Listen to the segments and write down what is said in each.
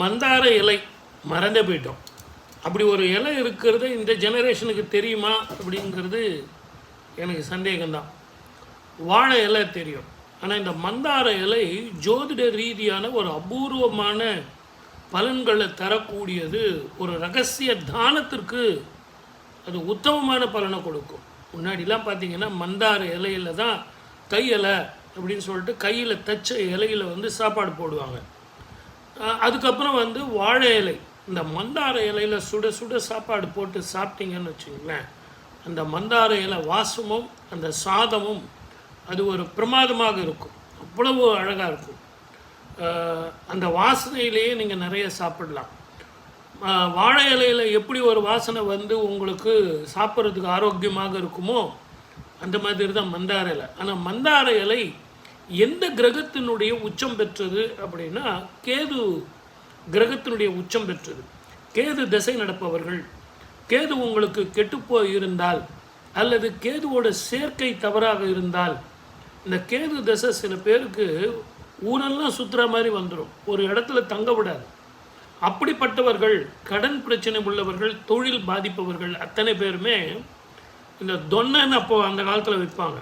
மந்தார இலை மறந்தே போயிட்டோம். அப்படி ஒரு இலை இருக்கிறது இந்த ஜெனரேஷனுக்கு தெரியுமா அப்படிங்கிறது எனக்கு சந்தேகம்தான். வாழை இலை தெரியும். ஆனால் இந்த மந்தார இலை ஜோதிட ரீதியான ஒரு அபூர்வமான பலன்களை தரக்கூடியது ஒரு ரகசிய தானத்திற்கு அது உத்தமமான பலனை கொடுக்கும். முன்னாடிலாம் பார்த்தீங்கன்னா மந்தார இலையில தான் தையலை அப்படின்னு சொல்லிட்டு கையில் தச்ச இலையில வந்து சாப்பாடு போடுவாங்க. அதுக்கப்புறம் வந்து வாழை இலை. இந்த மந்தார இலையில சுட சுட சாப்பாடு போட்டு சாப்பிட்டீங்கன்னு வச்சுங்களேன் அந்த மந்தார இலை வாசமும் அந்த சாதமும் அது ஒரு பிரமாதமாக இருக்கும். அவ்வளவு அழகாக இருக்கும். அந்த வாசனையிலேயே நீங்கள் நிறைய சாப்பிடலாம். வாழை இலையில் எப்படி ஒரு வாசனை வந்து உங்களுக்கு சாப்பிட்றதுக்கு ஆரோக்கியமாக இருக்குமோ அந்த மாதிரி தான் மந்தார இலை. ஆனால் மந்தார இலை எந்த கிரகத்தினுடைய உச்சம் பெற்றது அப்படின்னா கேது கிரகத்தினுடைய உச்சம் பெற்றது. கேது திசை நடப்பவர்கள் கேது உங்களுக்கு கெட்டுப்போய் இருந்தால் அல்லது கேதுவோட சேர்க்கை தவறாக இருந்தால் இந்த கேது திசை சில பேருக்கு ஊரெல்லாம் சுற்றுற மாதிரி வந்துடும் ஒரு இடத்துல தங்க விடாது. அப்படிப்பட்டவர்கள் கடன் பிரச்சனை உள்ளவர்கள் தொழில் பாதிப்பவர்கள் அத்தனை பேருமே இந்த தொன்னைன்னு அப்போ அந்த காலத்தில் விற்பாங்க.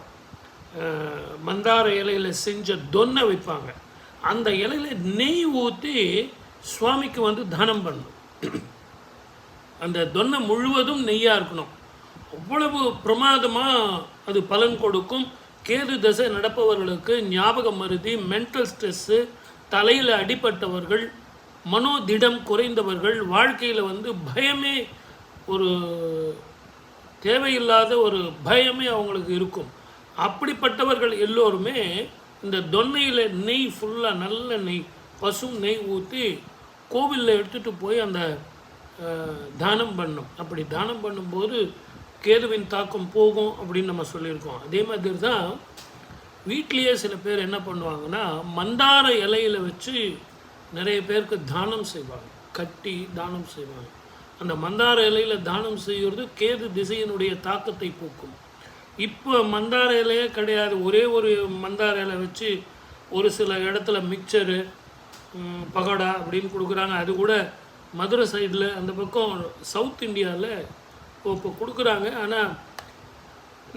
மந்தார இலையில் செஞ்ச தொன்னை வைப்பாங்க அந்த இலையில நெய் ஊற்றி சுவாமிக்கு வந்து தானம் பண்ணணும். அந்த தொன்னை முழுவதும் நெய்யாக இருக்கணும். அவ்வளவு பிரமாதமாக அது பலன் கொடுக்கும். கேது தசை நடப்பவர்களுக்கு ஞாபகம் மருதி மென்டல் ஸ்ட்ரெஸ்ஸு தலையில் அடிபட்டவர்கள் மனோதிடம் குறைந்தவர்கள் வாழ்க்கையில் வந்து பயமே ஒரு தேவையில்லாத ஒரு பயமே அவங்களுக்கு இருக்கும். அப்படிப்பட்டவர்கள் எல்லோருமே இந்த தொன்னையில் நெய் ஃபுல்லாக நல்ல நெய் பசும் நெய் ஊற்றி கோவிலில் எடுத்துகிட்டு போய் அந்த தானம் பண்ணும். அப்படி தானம் பண்ணும்போது கேதுவின் தாக்கம் போகும் அப்படின்னு நம்ம சொல்லியிருக்கோம். அதே மாதிரி தான் வீட்லேயே சில பேர் என்ன பண்ணுவாங்கன்னா மந்தார இலையில் வச்சு நிறைய பேருக்கு தானம் செய்வாங்க. கட்டி தானம் செய்வாங்க. அந்த மந்தார இலையில் தானம் செய்கிறது கேது திசையினுடைய தாக்கத்தை போக்கும். இப்போ மந்தார இலையே கிடையாது. ஒரே ஒரு மந்தார இலை வச்சு ஒரு சில இடத்துல மிக்சரு பகோடா அப்படின்னு கொடுக்குறாங்க. அது கூட மதுரை சைடில் அந்த பக்கம் சவுத் இந்தியாவில் இப்போ இப்போ கொடுக்குறாங்க. ஆனால்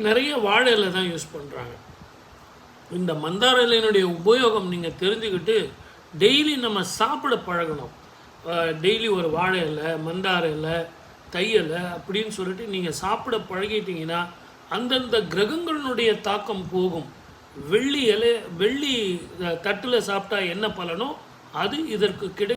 நிறைய வாழை இலை தான் யூஸ் பண்ணுறாங்க இந்த மந்தார இலையினுடைய உபயோகம் நீங்கள் தெரிஞ்சுக்கிட்டு டெய்லி நம்ம சாப்பிட பழகணும். டெய்லி ஒரு வாழை இலை மந்தார இலை தையலை அப்படின்னு சொல்லிட்டு நீங்கள் சாப்பிட பழகிட்டிங்கன்னா அந்தந்த கிரகங்களுடைய தாக்கம் போகும். வெள்ளி இலை வெள்ளி தட்டில் சாப்பிட்டா என்ன பலனோ அது இதற்கு கிடை